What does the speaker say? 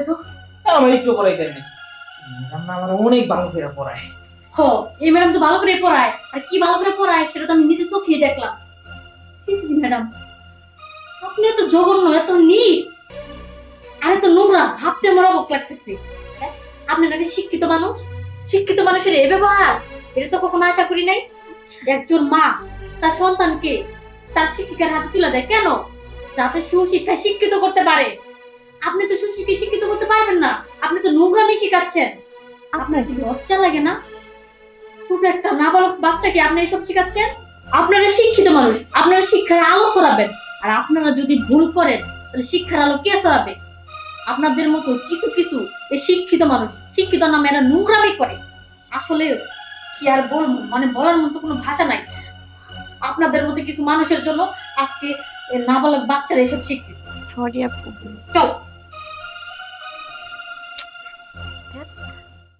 পড়াইছো আমার একটু পড়াইতে নেই ম্যাডাম না আমার অনেক ভালো করে পড়ায়। হ এই ম্যাডাম তো ভালো করে পড়ায়। আর কি ভালো করে পড়ায় সেটা তো আমি নিজে চোখে দেখলাম। ম্যাডাম আপনি এত জঘন্য এত নিস। আর এত নোংরা ভাবতে আমার অবাক লাগতেছে। হ্যাঁ? আপনি নাকি শিক্ষিত মানুষ? শিক্ষিত মানুষের এ ব্যবহার? এটা তো কখনো আশা করি নাই। একজন মা তার সন্তানকে তার শিক্ষিকার হাতে তুলে দেয়। কেন? যাতে সুশিক্ষায় শিক্ষিত করতে পারে। আপনি তো সুশিক্ষায় শিখাচ্ছেন? আপনার কি লজ্জা লাগে না? ছোট একটা নাবালক বাচ্চাকে আপনি এসব শিখাচ্ছেন? আপনারা শিক্ষিত মানুষ আপনারা শিক্ষার আলো ছড়াবেন। আর আপনারা যদি ভুল করেন তাহলে শিক্ষার আলো কে ছড়াবে? আপনাদের মতো কিছু কিছু এই শিক্ষিত মানুষ শিক্ষিত নামে এরা নোংরামি করে। আসলে কি আর বলব মানে বলার মতো কোনো ভাষা নাই। আপনাদের মতো কিছু মানুষের জন্য আজকে নাবালক বাচ্চারা এসব শিখতেছে সরি আপু। চল। That's